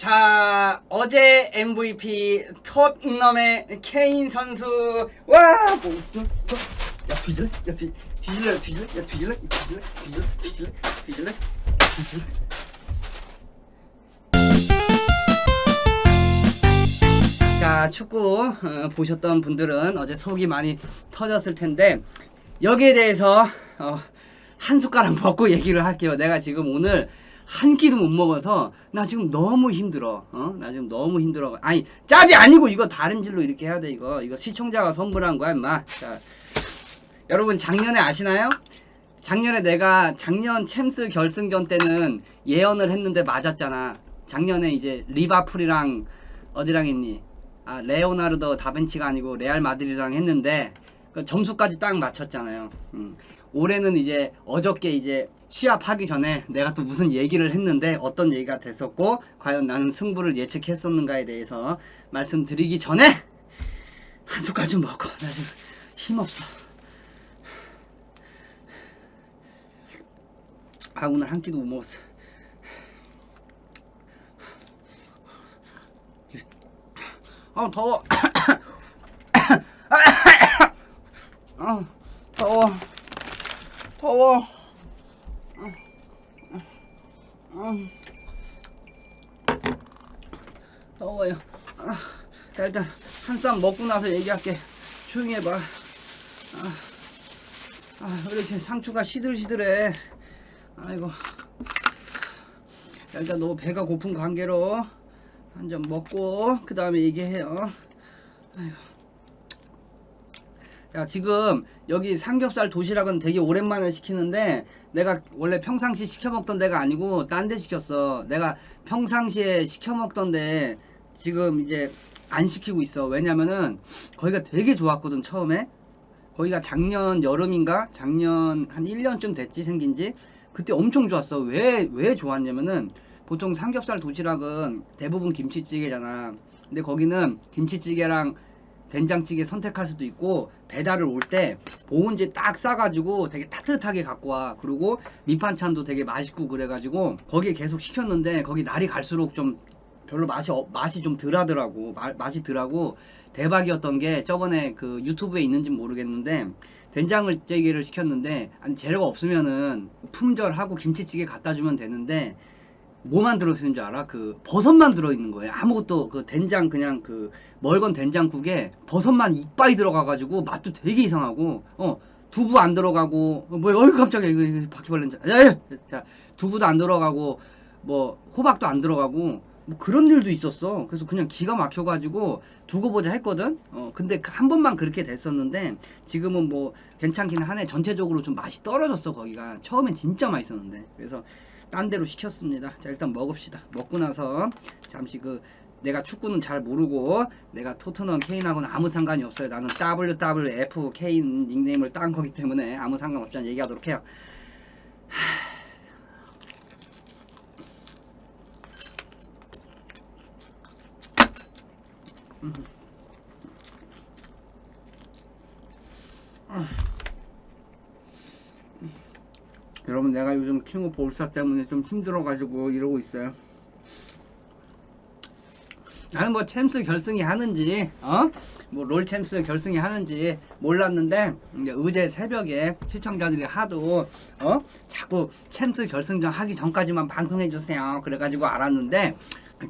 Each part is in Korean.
자 어제 MVP 톳넘의 케인 선수 와 뭐, 뭐, 뭐. 야 뒤질래? 야 뒤, 뒤질래? 뒤질래? 야 뒤질래? 뒤질래? 뒤질래? 뒤질래? 뒤질래? 뒤질래? 자 축구 어, 보셨던 분들은 어제 속이 많이 터졌을 텐데 여기에 대해서 어, 한 숟가락 먹고 얘기를 할게요. 내가 지금 오늘 한 끼도 못 먹어서 나 지금 너무 힘들어. 어? 나 지금 너무 힘들어. 아니 짭이 아니고 이거 다림질로 이렇게 해야 돼 이거. 이거 시청자가 선물한 거야 임마. 자 여러분 작년에 아시나요? 작년에 내가 작년 챔스 결승전 때는 예언을 했는데 맞았잖아. 작년에 이제 리바풀이랑 어디랑 했니? 아 레오나르도 다벤치가 아니고 레알 마드리드랑 했는데 그 점수까지 딱 맞췄잖아요. 음. 올해는 이제 어저께 이제 시합하기 전에 내가 또 무슨 얘기를 했는데 어떤 얘기가 됐었고 과연 나는 승부를 예측했었는가에 대해서 말씀드리기 전에 한 숟갈 좀 먹고 나 지금 힘 없어. 아 오늘 한 끼도 못 먹었어. 아 더워. 아 더워. 더워. 음. 더워요. 아, 자 일단 한 쌈 먹고 나서 얘기할게. 조용히 해봐. 아, 아, 왜 이렇게 상추가 시들시들해. 아이고. 자, 일단 너 배가 고픈 관계로 한 점 먹고 그 다음에 얘기해요. 아이고. 자 지금 여기 삼겹살 도시락은 되게 오랜만에 시키는데 내가 원래 평상시 시켜 먹던 데가 아니고 딴 데 시켰어. 내가 평상시에 시켜 먹던데 지금 이제 안 시키고 있어. 왜냐면은 거기가 되게 좋았거든 처음에. 거기가 작년 여름인가? 작년 한 1년쯤 됐지 생긴지? 그때 엄청 좋았어. 왜왜 좋았냐면은 보통 삼겹살 도시락은 대부분 김치찌개잖아. 근데 거기는 김치찌개랑 된장찌개 선택할 수도 있고 배달을 올 때 보온재 딱 싸가지고 되게 따뜻하게 갖고 와. 그리고 밑반찬도 되게 맛있고 그래가지고 거기에 계속 시켰는데 거기 날이 갈수록 좀 별로 맛이 어- 맛이 좀 덜하더라고. 마- 맛이 덜하고 대박이었던 게 저번에 그 유튜브에 있는지 모르겠는데 된장을 찌개를 시켰는데 아니 재료가 없으면은 품절하고 김치찌개 갖다 주면 되는데 뭐만 들어있는 줄 알아? 그 버섯만 들어있는 거예요. 아무것도 그 된장 그냥 그 멀건 된장국에 버섯만 이빠이 들어가가지고 맛도 되게 이상하고 어 두부 안 들어가고 어, 뭐야 어이 깜짝이야 이거, 이거 바퀴벌레인 줄. 야, 야, 자 두부도 안 들어가고 뭐 호박도 안 들어가고 뭐 그런 일도 있었어. 그래서 그냥 기가 막혀가지고 두고 보자 했거든. 어 근데 그한 번만 그렇게 됐었는데 지금은 뭐 괜찮긴 하네. 전체적으로 좀 맛이 떨어졌어 거기가. 처음엔 진짜 맛있었는데 그래서 딴 데로 시켰습니다. 자 일단 먹읍시다. 먹고 나서 잠시 그 내가 축구는 잘 모르고 내가 토트넘 케인하고는 아무 상관이 없어요. 나는 WWF 케인 닉네임을 딴 거기 때문에 아무 상관없지 않 얘기하도록 해요. 여러분 내가 요즘 킹 오브 올스타 때문에 좀 힘들어가지고 이러고 있어요. 나는 뭐 챔스 결승이 하는지 어뭐 롤 챔스 결승이 하는지 몰랐는데 이제 어제 새벽에 시청자들이 하도 어? 자꾸 챔스 결승전 하기 전까지만 방송해 주세요. 그래가지고 알았는데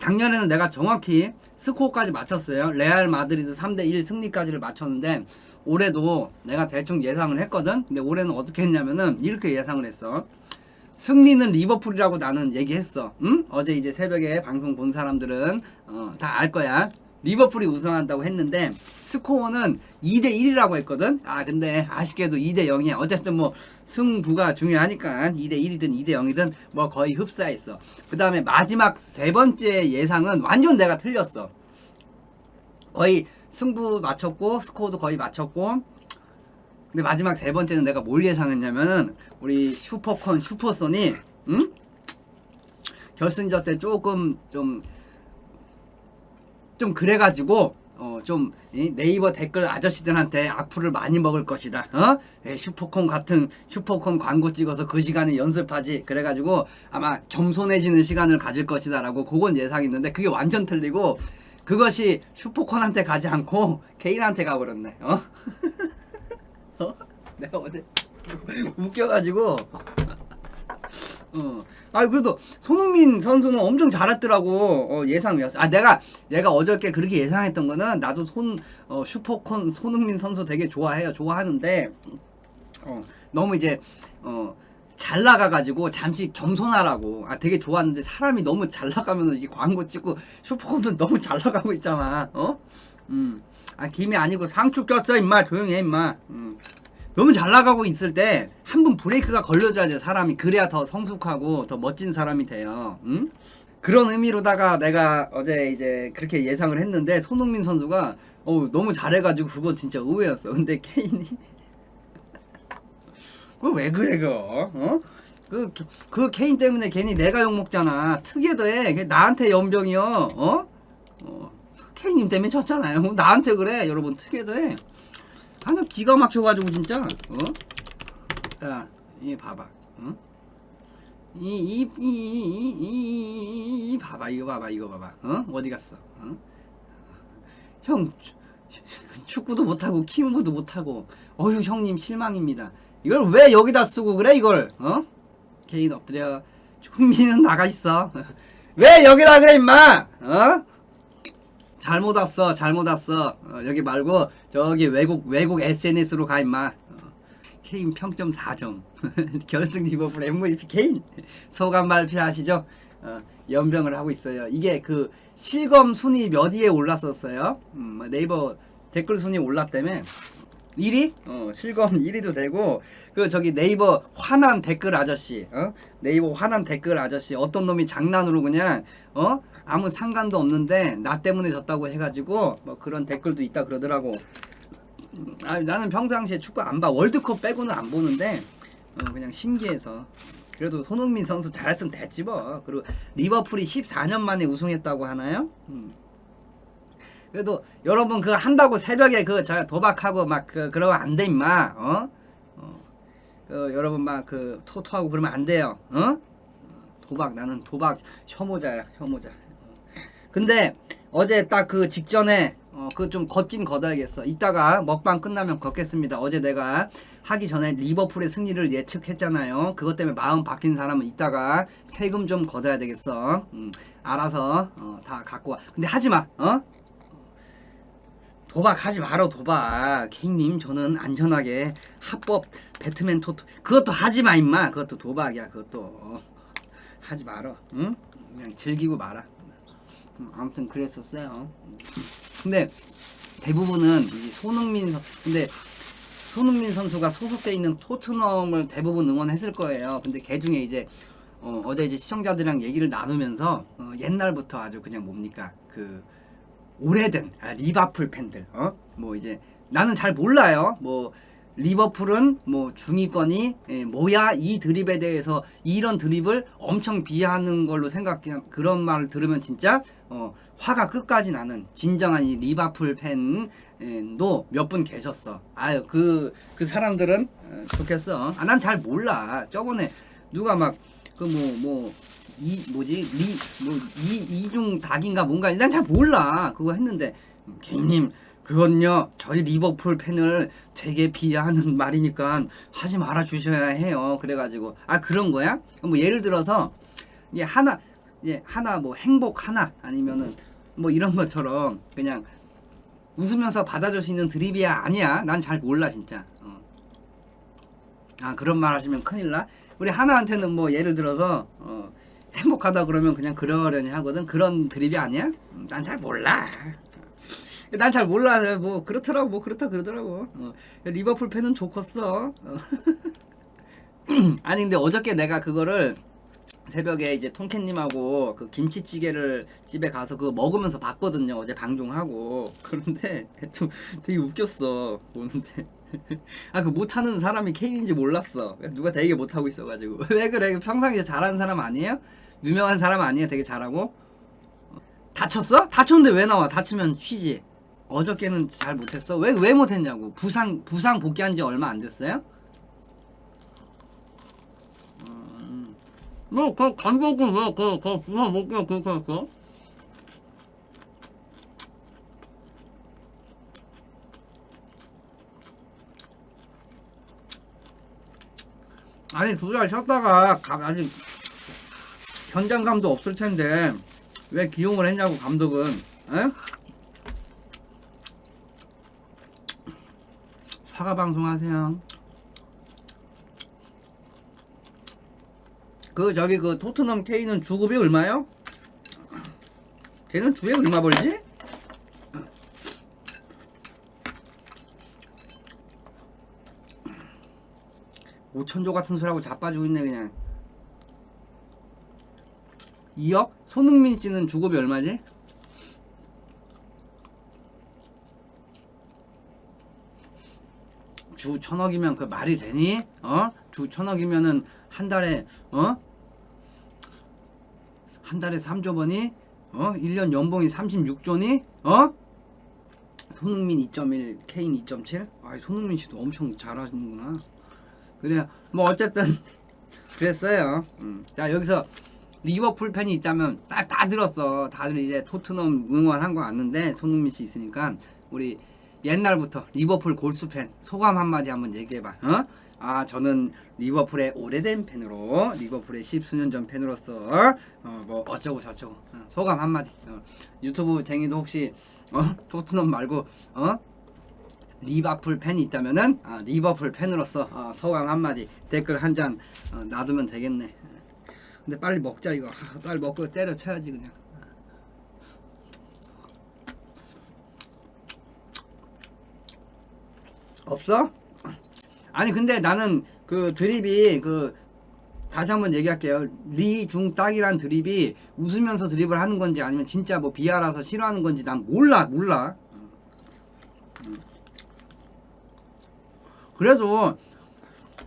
작년에는 내가 정확히 스코어까지 맞췄어요. 레알 마드리드 3대1 승리까지를 맞췄는데 올해도 내가 대충 예상을 했거든? 근데 올해는 어떻게 했냐면은 이렇게 예상을 했어 승리는 리버풀이라고 나는 얘기했어. 응? 어제 이제 새벽에 방송 본 사람들은 어, 다 알 거야. 리버풀이 우승한다고 했는데 스코어는 2대 1이라고 했거든. 아 근데 아쉽게도 2대 0이야. 어쨌든 뭐 승부가 중요하니까 2대 1이든 2대 0이든 뭐 거의 흡사했어. 그다음에 마지막 세 번째 예상은 완전 내가 틀렸어. 거의 승부 맞췄고 스코어도 거의 맞췄고 근데 마지막 세 번째는 내가 뭘 예상했냐면은 우리 슈퍼콘 슈퍼손이 응? 결승전 때 조금 좀좀 그래가지고 어좀 네이버 댓글 아저씨들한테 악플을 많이 먹을 것이다. 어? 에, 슈퍼콘 같은 슈퍼콘 광고 찍어서 그 시간에 연습하지. 그래가지고 아마 겸손해지는 시간을 가질 것이다라고 그건 예상했는데 그게 완전 틀리고 그것이 슈퍼콘한테 가지 않고 개인한테 가버렸네. 어? 어? 내가 어제 웃겨가지고 어. 아 그래도 손흥민 선수는 엄청 잘했더라고 어, 예상 외였어. 아 내가 내가 어저께 그렇게 예상했던 거는 나도 손 어, 슈퍼콘 손흥민 선수 되게 좋아해요. 좋아하는데 어, 너무 이제 어, 잘 나가가지고 잠시 겸손하라고 아 되게 좋았는데 사람이 너무 잘 나가면 이게 광고 찍고 슈퍼콘은 너무 잘 나가고 있잖아. 어? 음. 아 김이 아니고 상추 꼈어 임마 조용히 해 임마. 음. 너무 잘 나가고 있을 때 한 번 브레이크가 걸려줘야 돼 사람이 그래야 더 성숙하고 더 멋진 사람이 돼요. 응? 그런 의미로다가 내가 어제 이제 그렇게 예상을 했는데 손흥민 선수가 어 너무 잘해가지고 그거 진짜 의외였어. 근데 케인이 그거 왜 그래 그거? 어? 그, 그 케인 때문에 괜히 내가 욕 먹잖아. 특이도 해. 나한테 연병이요. 어? 어. 케인님 때문에 졌잖아요. 나한테 그래. 여러분 특이도 해. 하나 기가 막혀가지고 진짜 어? 야, 이 봐봐, 응? 이 이 이 이 이, 이, 이, 봐봐, 이거 봐봐, 이거 봐봐, 어? 어디 갔어? 어? 형 추- 축구도 못하고 키움도 못하고, 어휴 형님 실망입니다. 이걸 왜 여기다 쓰고 그래 이걸? 어? 개인 엎드려. 흥민은 나가 있어. 왜 여기다 그래 임마? 어? 잘못 왔어, 잘못 왔어. 어, 여기 말고 저기 외국 외국 SNS로 가 임마. 어, 케인 평점 4점. 결승 리버풀 MVP 케인 소감 발표하시죠. 어, 연병을 하고 있어요. 이게 그 실검 순위 몇 위에 올랐었어요. 음, 뭐 네이버 댓글 순위 올랐다며. 1위? 어, 실검 1위도 되고 그 저기 네이버 화난 댓글 아저씨 어? 네이버 화난 댓글 아저씨 어떤 놈이 장난으로 그냥 어? 아무 상관도 없는데 나 때문에 졌다고 해가지고 뭐 그런 댓글도 있다 그러더라고 음, 아, 나는 평상시에 축구 안 봐 월드컵 빼고는 안 보는데 어, 그냥 신기해서 그래도 손흥민 선수 잘했으면 됐지 뭐 그리고 리버풀이 14년 만에 우승했다고 하나요? 음. 그래도 여러분 그 한다고 새벽에 그 저 도박하고 막 그 그러고 안 돼 임마 어? 어. 그 여러분 막 그 토토하고 그러면 안 돼요 어? 도박 나는 도박 혐오자야 혐오자 근데 어제 딱 그 직전에 어, 그 좀 걷긴 걷어야겠어. 이따가 먹방 끝나면 걷겠습니다. 어제 내가 하기 전에 리버풀의 승리를 예측했잖아요. 그것 때문에 마음 바뀐 사람은 이따가 세금 좀 걷어야 되겠어. 음, 알아서 어, 다 갖고 와. 근데 하지 마. 어? 도박하지 마라 도박. 케이님 저는 안전하게 합법 배트맨 토토 그것도 하지 마 임마. 그것도 도박이야. 그것도 어. 하지 마라. 응? 그냥 즐기고 말아. 음, 아무튼 그랬었어요. 근데 대부분은 이 손흥민 선- 근데 손흥민 선수가 소속돼 있는 토트넘을 대부분 응원했을 거예요. 근데 개 중에 이제 어, 어제 이제 시청자들이랑 얘기를 나누면서 어, 옛날부터 아주 그냥 뭡니까 그 오래된 아, 리버풀 팬들 어? 뭐 이제 나는 잘 몰라요. 뭐 리버풀은 뭐 중위권이 예, 뭐야 이 드립에 대해서 이런 드립을 엄청 비하하는 걸로 생각해 그런 말을 들으면 진짜 어, 화가 끝까지 나는 진정한 이 리버풀 팬도 몇 분 계셨어. 아유 그그 사람들은 어, 좋겠어. 아, 난 잘 몰라. 저번에 누가 막 그 뭐뭐 이 뭐지 리뭐이 이중 닭인가 뭔가 난 잘 몰라. 그거 했는데 개님 그건요 저희 리버풀 팬을 되게 비하하는 말이니까 하지 말아 주셔야 해요. 그래가지고 아 그런 거야? 뭐 예를 들어서 이게 하나 예 하나 뭐 행복 하나 아니면은 뭐 이런 것처럼 그냥 웃으면서 받아줄 수 있는 드립이야 아니야 난 잘 몰라 진짜 어. 아 그런 말 하시면 큰일 나 우리 하나한테는 뭐 예를 들어서 어, 행복하다 그러면 그냥 그러려니 하거든. 그런 드립이 아니야? 난 잘 몰라. 난 잘 몰라. 뭐 그렇더라고 뭐 그렇다 그러더라고. 어. 리버풀 팬은 좋겠어. 어. 아니 근데 어저께 내가 그거를 새벽에 이제 통캣님하고 그 김치찌개를 집에 가서 그거 먹으면서 봤거든요. 어제 방송하고. 그런데 좀 되게 웃겼어. 보는데 아 그 못하는 사람이 케인인지 몰랐어 누가 되게 못하고 있어가지고 왜 그래 평상시에 잘하는 사람 아니에요? 유명한 사람 아니에요 되게 잘하고 어, 다쳤어? 다쳤는데 왜 나와 다치면 쉬지 어저께는 잘 못했어? 왜 왜 못했냐고? 부상 부상 복귀한 지 얼마 안 됐어요? 음, 뭐그 감독은 왜그 그 부산 먹기가 그렇게 했어? 아니 두 달 쉬었다가 가- 아직 현장감도 없을 텐데 왜 기용을 했냐고 감독은? 에? 사과 방송하세요. 그 저기 그 토트넘 K는 주급이 얼마요? 걔는 주에 얼마 벌지? 오천조 같은 소리하고 자빠지고 있네 그냥 2억? 손흥민 씨는 주급이 얼마지? 주 천억이면 그 말이 되니? 어? 주 천억이면은 한 달에 어? 한 달에 3조 버니? 어? 1년 연봉이 36조니? 어? 손흥민 2.1, 케인 2.7? 아, 손흥민 씨도 엄청 잘하시는구나. 그래 뭐 어쨌든 그랬어요. 음. 자 여기서 리버풀 팬이 있다면 딱다 들었어. 다들 이제 토트넘 응원한 거 아는데 손흥민 씨 있으니까 우리 옛날부터 리버풀 골수 팬 소감 한마디 한번 얘기해봐. 어? 아 저는 리버풀의 오래된 팬으로 리버풀의 십수년 전 팬으로서 어, 뭐 어쩌고 저쩌고 어, 소감 한마디. 어, 유튜브 쟁이도 혹시 어? 토트넘 말고 어? 리버풀 팬이 있다면은 아, 리버풀 팬으로서 아, 소감 한마디 댓글 한장 어, 놔두면 되겠네. 근데 빨리 먹자 이거. 아, 빨리 먹고 때려쳐야지 그냥. 없어? 아니 근데 나는 그 드립이 그 다시 한번 얘기할게요. 리중딱이란 드립이 웃으면서 드립을 하는 건지 아니면 진짜 뭐 비하라서 싫어하는 건지 난 몰라 몰라. 그래도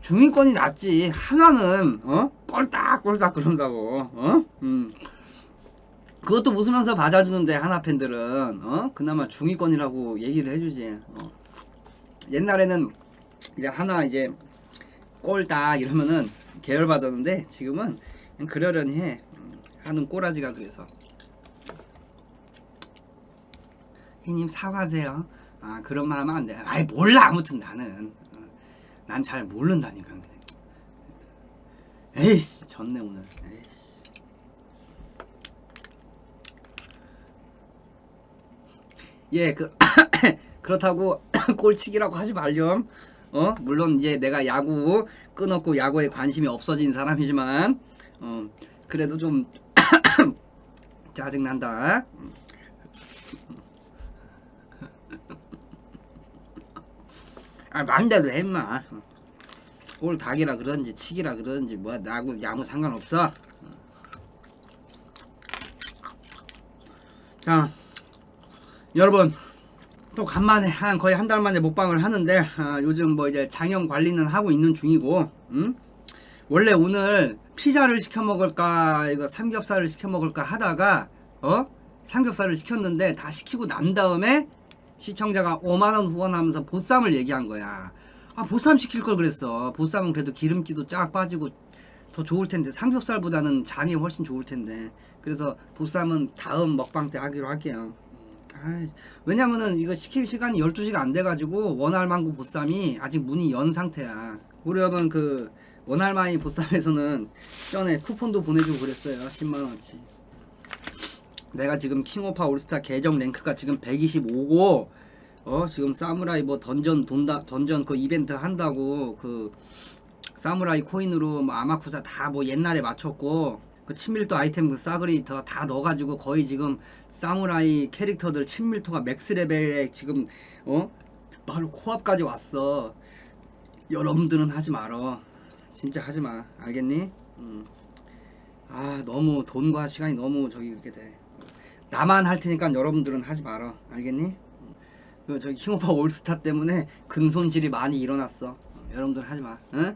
중위권이 낫지. 하나는 어? 꼴딱꼴딱 그런다고. 어? 음. 그것도 웃으면서 받아주는데 하나 팬들은. 어? 그나마 중위권이라고 얘기를 해주지. 어. 옛날에는 이제 하나 이제 꼴딱 이러면은 계열 받았는데 지금은 그러려니 해. 음, 하는 꼬라지가 그래서. 형님 사과하세요. 아 그런 말 하면 안돼. 아이 몰라. 아무튼 나는 난 잘 모른다니까. 에이씨, 졌네 오늘. 에이씨. 예, 그 그렇다고 꼴치기라고 하지 말렴. 어, 물론 이제 내가 야구 끊었고 야구에 관심이 없어진 사람이지만, 어, 그래도 좀 짜증 난다. 아, 맘대로 해, 임마. 꼴 닭이라 그러는지 치기라 그러는지 뭐 나하고 아무 상관없어. 자, 여러분 또 간만에 한 거의 한 달 만에 먹방을 하는데 아, 요즘 뭐 이제 장염 관리는 하고 있는 중이고, 음? 원래 오늘 피자를 시켜 먹을까 이거 삼겹살을 시켜 먹을까 하다가 어 삼겹살을 시켰는데 다 시키고 난 다음에 시청자가 5만 원 후원하면서 보쌈을 얘기한 거야. 아 보쌈 시킬 걸 그랬어. 보쌈은 그래도 기름기도 쫙 빠지고 더 좋을 텐데 삼겹살보다는 장이 훨씬 좋을 텐데. 그래서 보쌈은 다음 먹방 때 하기로 할게요. 아, 왜냐면은 이거 시킬 시간이 12시가 안 돼가지고 원알망구 보쌈이 아직 문이 연 상태야. 우리 여러분 그 원알마이 보쌈에서는 전에 쿠폰도 보내주고 그랬어요. 10만원치. 내가 지금 킹오파 올스타 계정 랭크가 지금 125고 어 지금 사무라이 뭐 던전 돈다 던전 그 이벤트 한다고 그 사무라이 코인으로 뭐 아마쿠사 다 뭐 옛날에 맞췄고 그 친밀도 아이템 그 다, 다 넣어가지고 거의 지금 사무라이 캐릭터들 친밀도가 맥스 레벨에 지금 어 바로 코앞까지 왔어 여러분들은 하지 말어 진짜 하지 마 알겠니? 음. 아 너무 돈과 시간이 너무 저기 이렇게 돼 나만 할 테니까 여러분들은 하지 말어 알겠니? 그 저기 킹오파 올스타 때문에 근손실이 많이 일어났어. 어, 여러분들 하지 마. 응?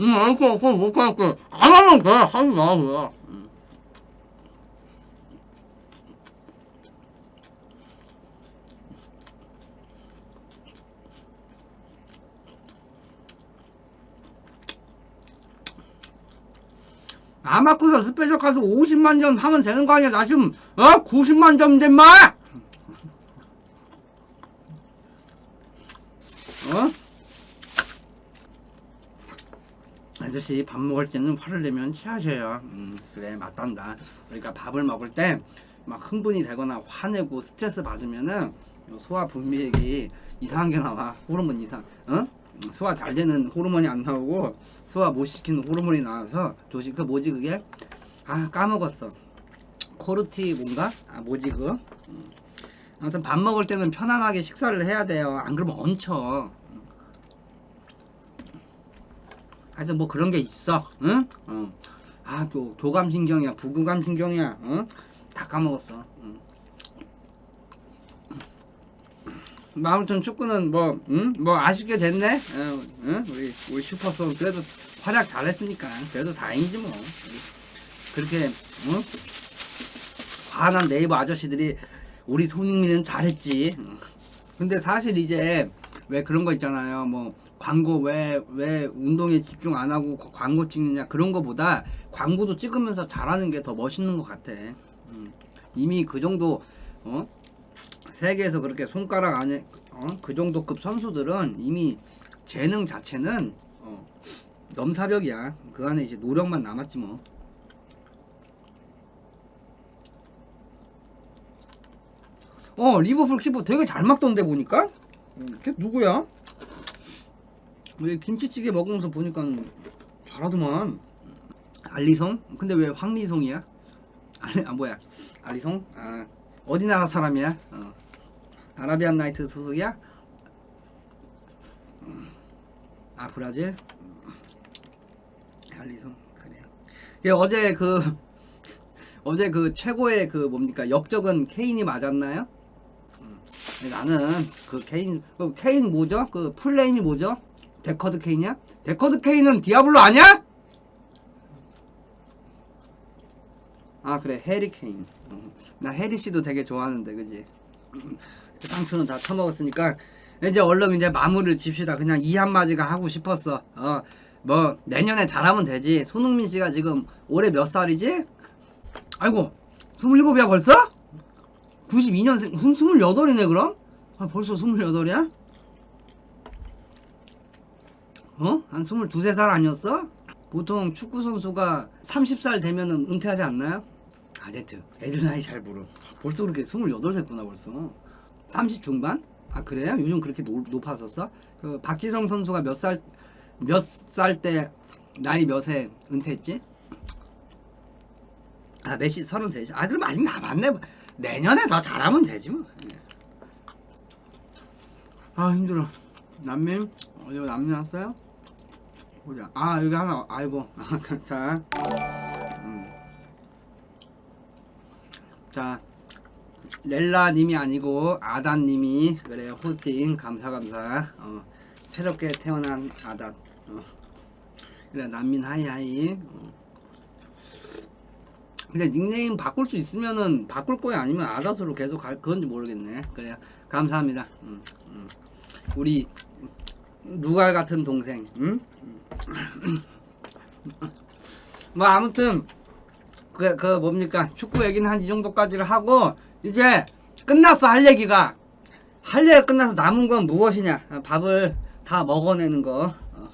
응 알겠어. 못할게. 안 하면 돼. 하지 마 그래 아마쿠사 스페셜 가서 50만 점 하면 되는 거 아니야 나 지금 어 90만 점인데 마 어? 아저씨 밥 먹을 때는 화를 내면 취하셔요. 음, 그래 맞단다. 그러니까 밥을 먹을 때 막 흥분이 되거나 화내고 스트레스 받으면은 요 소화 분비액이 이상한 게 나와. 호르몬 이상. 어? 소화 잘 되는 호르몬이 안 나오고 소화 못 시키는 호르몬이 나와서 조심 그 뭐지 그게? 아 까먹었어. 코르티 뭔가? 아 뭐지 그거? 음. 아무튼 밥 먹을 때는 편안하게 식사를 해야 돼요. 안 그러면 얹혀. 하여튼 뭐 그런 게 있어. 응? 어. 아, 또 도감신경이야, 부구감신경이야. 응? 다 까먹었어. 응. 뭐 아무튼 축구는 뭐, 응? 뭐 아쉽게 됐네. 어, 응? 우리 우리 슈퍼송 그래도 활약 잘했으니까 그래도 다행이지 뭐. 그렇게 응? 화난 네이버 아저씨들이 우리 손흥민은 잘했지. 응. 근데 사실 이제 왜 그런 거 있잖아요. 뭐 광고 왜 왜 운동에 집중 안 하고 과- 광고 찍느냐 그런 거보다 광고도 찍으면서 잘하는 게 더 멋있는 것 같아. 음. 이미 그 정도 어 세계에서 그렇게 손가락 안에 어? 그 정도 급 선수들은 이미 재능 자체는 어, 넘사벽이야. 그 안에 이제 노력만 남았지 뭐. 어 리버풀 키퍼 되게 잘 막던데 보니까. 음, 걔 누구야? 왜 김치찌개 먹으면서 보니까 잘하더만. 알리송? 근데 왜 황리송이야? 알리, 아 뭐야? 알리송? 아 어디 나라 사람이야? 어. 아라비안 나이트 소속이야? 음. 아 브라질? 음. 알리송 그래요. 얘 어제 그 어제 그 최고의 그 뭡니까 역적은 케인이 맞았나요? 음. 나는 그 케인 그 케인 뭐죠? 그 풀네임이 뭐죠? 데커드 케인이야? 데커드 케인은 디아블로 아니야? 아 그래 해리 케인. 어. 나 해리 씨도 되게 좋아하는데 그지? 음, 상추는 다 처먹었으니까 이제 얼른 이제 마무리를 집시다. 그냥 이 한마디가 하고 싶었어. 어 뭐 내년에 잘하면 되지. 손흥민 씨가 지금 올해 몇 살이지? 아이고 27이야 벌써? 92년생 28이네 그럼? 아 벌써 28이야? 어? 한 22, 3살 아니었어? 보통 축구 선수가 30살 되면은 은퇴하지 않나요? 아제트 애들 나이 잘 모르 벌써 그렇게 28 됐구나 벌써 30 중반? 아 그래요? 요즘 그렇게 높, 높았었어? 그 박지성 선수가 몇 살 몇 살 때 나이 몇에 은퇴했지? 아 메시 33. 아 그럼 아직 남았네 내년에 더 잘하면 되지 뭐. 아 힘들어. 남민 어디 남민 왔어요? 보자. 아 여기 하나 아이고. 자. 음. 자. 렐라님이 아니고 아단님이 그래요 호스팅 감사 감사 어, 새롭게 태어난 아단 어. 그래 난민 하이 하이 어. 근데 닉네임 바꿀 수 있으면은 바꿀 거야 아니면 아다스로 계속 갈 건지 모르겠네 그래요 감사합니다 음, 음. 우리 누갈 같은 동생 음? 뭐 아무튼 그, 그 뭡니까 축구 얘기는 한 이 정도까지를 하고 이제 끝났어 할 얘기가 할 얘기가 끝나서 남은 건 무엇이냐 아, 밥을 다 먹어내는 거 어.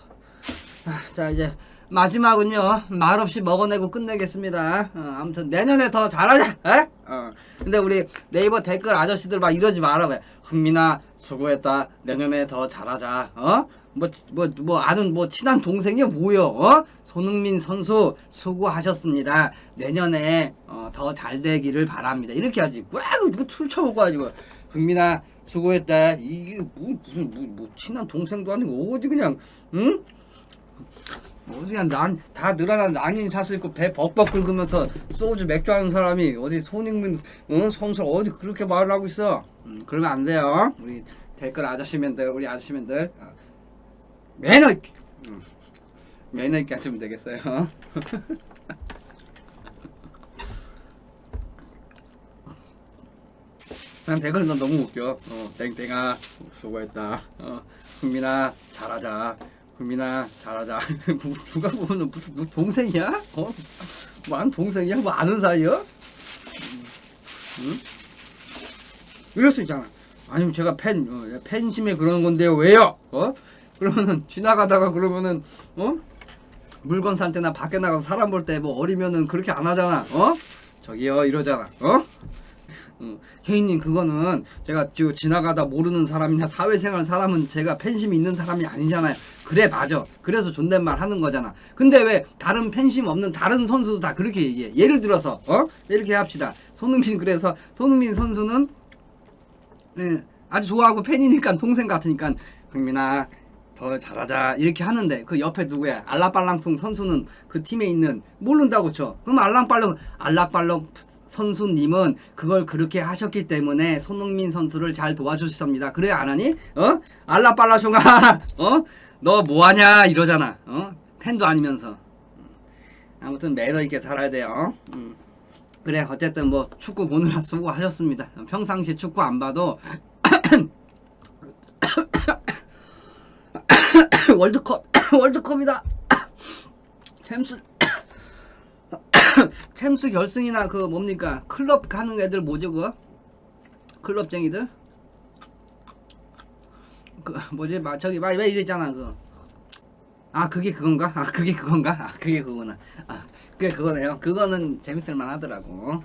아, 자 이제 마지막은요 말없이 먹어내고 끝내겠습니다 어, 아무튼 내년에 더 잘하자 에? 어. 근데 우리 네이버 댓글 아저씨들 막 이러지 마라 왜 흥민아 수고했다 내년에 더 잘하자 어? 뭐, 뭐, 뭐, 아는, 뭐, 친한 동생이 뭐요, 어? 손흥민 선수, 수고하셨습니다. 내년에, 어, 더 잘 되기를 바랍니다. 이렇게 하지. 왜, 뭐, 술 쳐먹어가지고. 흥민아, 수고했다. 이게, 뭐, 무슨, 뭐, 뭐, 친한 동생도 아니고, 어디 그냥, 응? 어디 그냥 난, 다 늘어난 난인 샷을 입고 배 벅벅 긁으면서 소주 맥주 하는 사람이 어디 손흥민, 응? 선수 어디 그렇게 말을 하고 있어. 음, 그러면 안 돼요. 우리 댓글 아저씨맨들, 우리 아저씨맨들. 어. 매너 있게 음. 매너 있게 하시면 되겠어요 난 댓글 넌 너무 웃겨 어, 땡땡아 수고했다 어, 흥민아 잘하자 흥민아 잘하자 누가 보면 무슨 너 동생이야? 어? 뭐안 동생이야? 뭐 아는 사이야? 응? 이럴 수 있잖아. 아니면 제가 팬 어, 팬심에 그러는 건데요. 왜요? 어? 그러면은 지나가다가 그러면은 어? 물건 살 때나 밖에 나가서 사람 볼 때 뭐 어리면은 그렇게 안 하잖아. 어? 저기요 이러잖아. 어? 응. 혜인님 그거는 제가 지금 지나가다 모르는 사람이나 사회생활 사람은 제가 팬심이 있는 사람이 아니잖아요. 그래 맞아. 그래서 존댓말 하는 거잖아. 근데 왜 다른 팬심 없는 다른 선수도 다 그렇게 얘기해. 예를 들어서 어 이렇게 합시다. 손흥민 그래서 손흥민 선수는 네, 아주 좋아하고 팬이니까 동생 같으니까 흥민아 더 잘하자. 이렇게 하는데 그 옆에 누구야? 알라빨랑송 선수는 그 팀에 있는 모른다고 쳐. 그럼 알랑빨랑 알라빨랑 선수님은 그걸 그렇게 하셨기 때문에 손흥민 선수를 잘 도와주셨습니다. 그래 안 하니? 어? 알라빨라송아 어너 뭐하냐? 이러잖아. 어? 팬도 아니면서. 아무튼 매너 있게 살아야 돼요. 음. 그래 어쨌든 뭐 축구 보느라 수고하셨습니다. 평상시 축구 안 봐도 월드컵 월드컵이다. 챔스 챔스 결승이나 그 뭡니까 클럽 가는 애들 뭐지 그거 클럽쟁이들 그 뭐지 막 저기 막왜 이랬잖아 그. 아 그게 그건가? 아 그게 그건가? 아 그게 그거나. 아 그게 그거네요. 그거는 재밌을만 하더라고.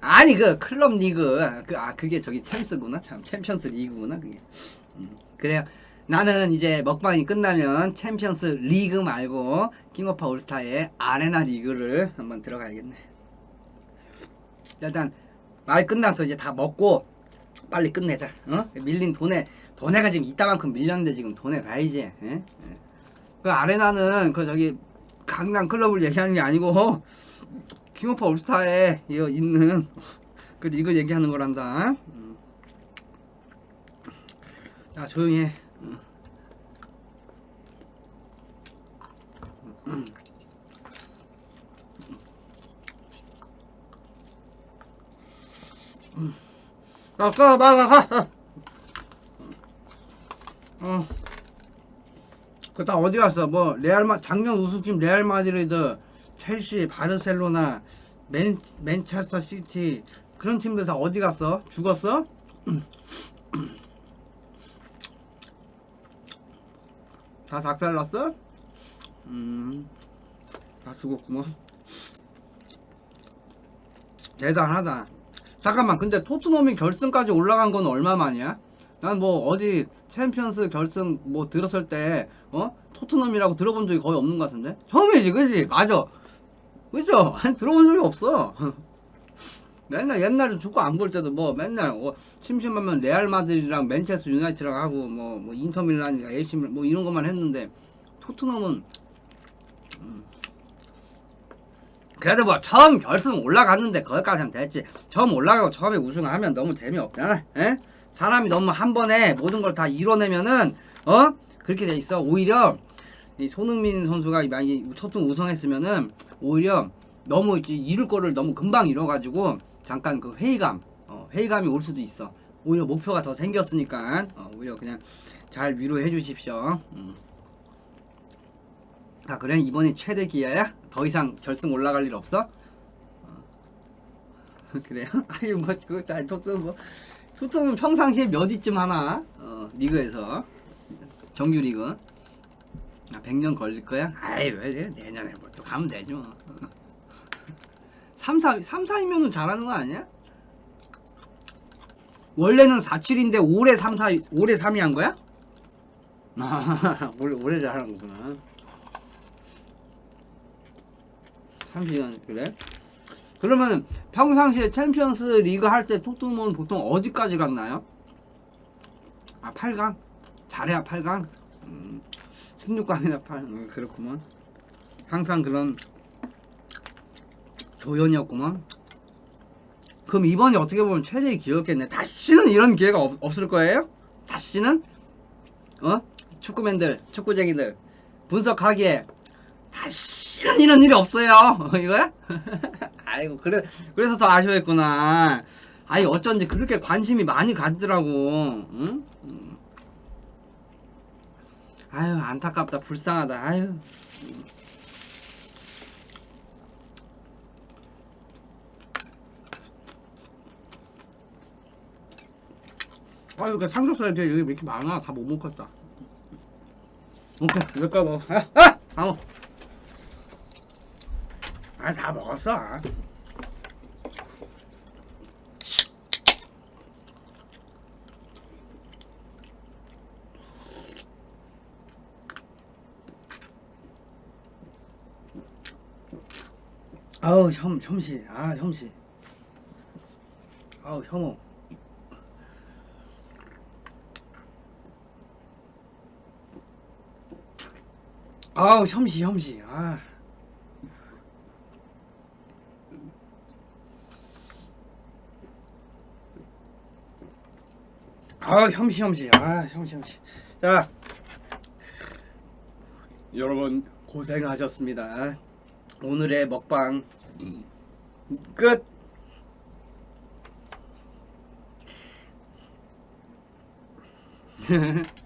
아니 그 클럽 리그 그 아 그게 저기 챔스구나 참 챔피언스 리그구나 그게. 음, 그래요. 나는 이제 먹방이 끝나면 챔피언스 리그 말고 킹오파 올스타의 아레나 리그를 한번 들어가야겠네. 일단 말 끝나서 이제 다 먹고 빨리 끝내자. 어? 밀린 돈에 돈에가 지금 이따만큼 밀렸는데 지금 돈에 봐야지. 예? 예. 그 아레나는 그 저기 강남 클럽을 얘기하는 게 아니고 킹오파 올스타에 있는 그 리그 얘기하는 거란다. 음. 자 조용히 해. 가, 가, 가, 가, 가. 어. 그다 어디 갔어? 뭐 레알마 작년 우승팀 레알 마드리드, 첼시, 바르셀로나, 맨 맨체스터 시티 그런 팀들 다 어디 갔어? 죽었어? 다 작살났어? 음, 다 죽었구먼. 대단하다. 잠깐만, 근데 토트넘이 결승까지 올라간 건 얼마 만이야? 난 뭐 어디 챔피언스 결승 뭐 들었을 때 어? 토트넘이라고 들어본 적이 거의 없는 것 같은데? 처음이지, 그지? 맞아. 그죠? 아니, 들어본 적이 없어. 맨날 옛날에 축구 안 볼 때도 뭐 맨날 어, 심심하면 레알 마드리드랑 맨체스터 유나이티드랑 하고 뭐, 뭐 인터밀란이랑 AC 뭐 이런 것만 했는데 토트넘은 음. 그래도 뭐 처음 결승 올라갔는데 거기까지 하면 됐지. 처음 올라가고 처음에 우승하면 너무 재미없잖아. 에? 사람이 너무 한 번에 모든 걸 다 이뤄내면은 어? 그렇게 돼 있어. 오히려 이 손흥민 선수가 만약에 토트넘 우승했으면은 오히려 너무 이제 거를 너무 금방 이뤄가지고 잠깐 그 회의감 어, 회의감이 올 수도 있어. 오히려 목표가 더 생겼으니까 어, 오히려 그냥 잘 위로해 주십시오. 음. 아 그래 이번이 최대 기회야? 더 이상 결승 올라갈 일 없어? 어. 그래요? 아니 뭐그잘 토트넘 뭐 토트넘 평상시에 몇 위쯤 하나 어, 리그에서 정규 리그 아 100년 걸릴 거야? 아이 왜 내년에 뭐 또 가면 되죠 3, 4, 3, 4이면은 잘하는 거 아니야? 원래는 4, 7인데 올해 3, 4, 올해 3위 한 거야? 아, 올해 잘하는 거구나 30년 그래? 그러면 평상시에 챔피언스 리그 할 때 토트넘은 보통 어디까지 갔나요? 아 8강? 잘해야 8강? 음, 16강이나 8 음, 그렇구먼 항상 그런 조연이었구먼 그럼 이번이 어떻게 보면 최대의 기회였겠네 다시는 이런 기회가 없, 없을 거예요? 다시는? 어? 축구맨들 축구쟁이들 분석하기에 다시는 이런 일이 없어요. 이거야? 아이고 그래 그래서 더 아쉬워했구나. 아니 어쩐지 그렇게 관심이 많이 가더라고. 응? 아유 안타깝다 불쌍하다. 아유. 아 이거 그 삼겹살에 여기 이렇게 많아 다 못 먹겠다 오케이 몇가뭐 아! 아! 아 방어 아 다 먹었어. 아우 혐 혐시 아 혐시 아우 혐오. 아우 혐시 혐시 아 아우 혐시 혐시 아 혐시 혐시 자. 여러분 고생하셨습니다. 오늘의 먹방 끝